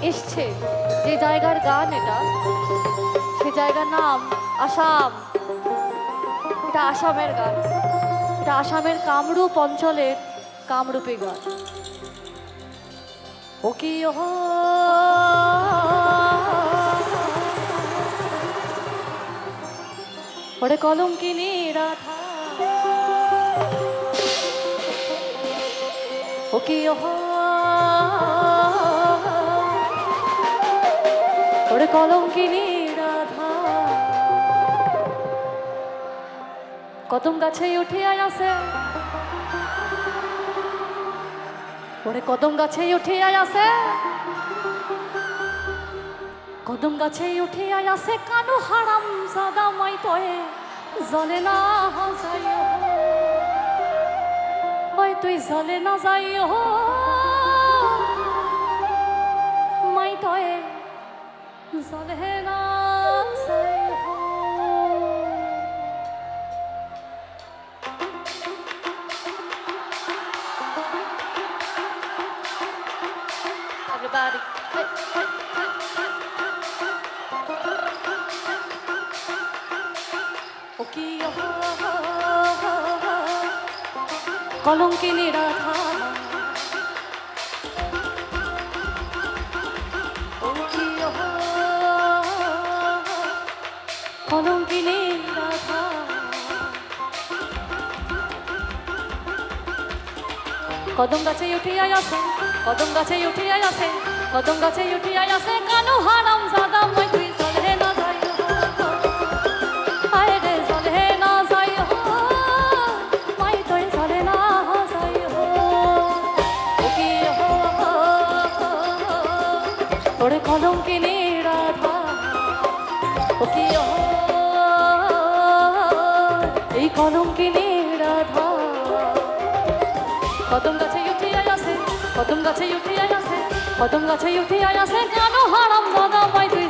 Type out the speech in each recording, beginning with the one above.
হচ্ছে যে জায়গার গান এটা, সে জায়গার নাম আসাম। এটা আসামের গান। এটা আসামের কামরূপ অঞ্চলের কামরূপী গান। ও কি ওরে কলঙ্কিনী রাধা। ও কি ও ওরে কলঙ্কিনী রাধা। কদম গাছে উঠে আসে। ওরে কদম গাছে উঠে আসে। কদম গাছে উঠে আসে, কানু হারাম সাদা মাই তয়ে জলে না যাই ওই তুই জলে না যাই হো মাই তয়ে জলে না যাই Everybody. Hey, hey, hey. ও কি কলঙ্কিনী রাধা কদম গাছে উঠিয়াই আসে কদম গাছে উঠিয়াই আসে কদম গাছে উঠিয়াই আসে কিনে রাধা কদম গাছে উঠিয়া আসে কদম গাছে উঠিয়া আসে কদম গাছে উঠিয়া আসে কেন হারাম দাদা মাই তুই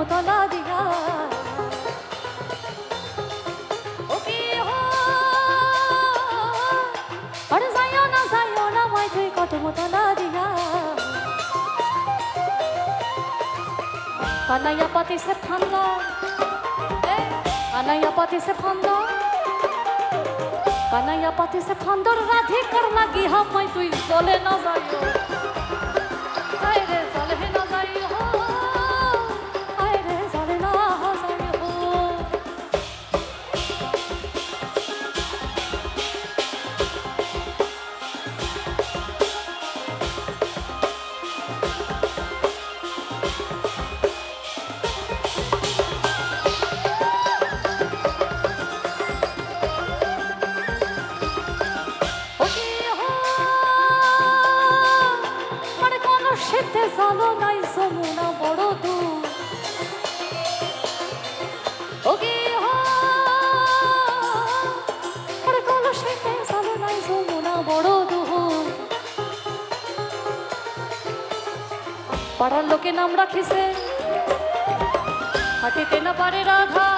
তুই কদম তলা দিয়া ও কি হো আর যাইও না যাইও না মাই তুই কদম তলা দিয়া কানাইয়া পাতি সে ফান্দ কানাইয়া পাতি সে ফান্দ কানাইয়া পাতি সে ফান্দর রাধে কর লাগি হামাই তুই চলে না যাইও শীতে জালো নাই যমুনা বড় দূর। পাড়ার লোকে নাম রাখিছে, হাঁটিতে না পারে রাধা।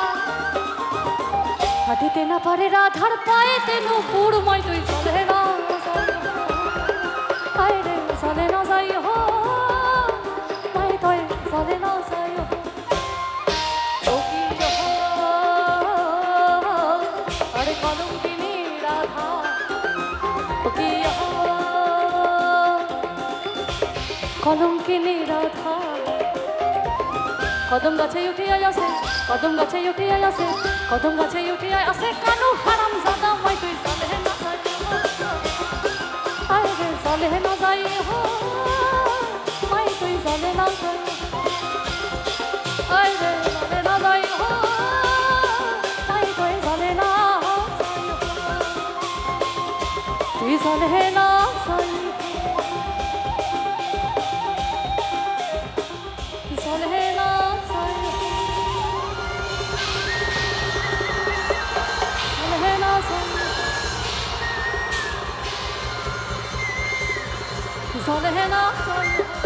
হাঁটিতে না পারে রাধার পায়ে তেনু পুরময় তুই কলম কিনি রাধা কদম গাছে উঠিয়া আসে, কদম গাছে উঠিয়া আসে, কদম গাছে উঠিয়া আসে। কানু হারাম জাদা, মাই তুই চলে না যাই আয় রে না যাই হো মাই তুই চলে না যাই আয় রে চলে না যাই হো তুই চলে না 전해놔 전해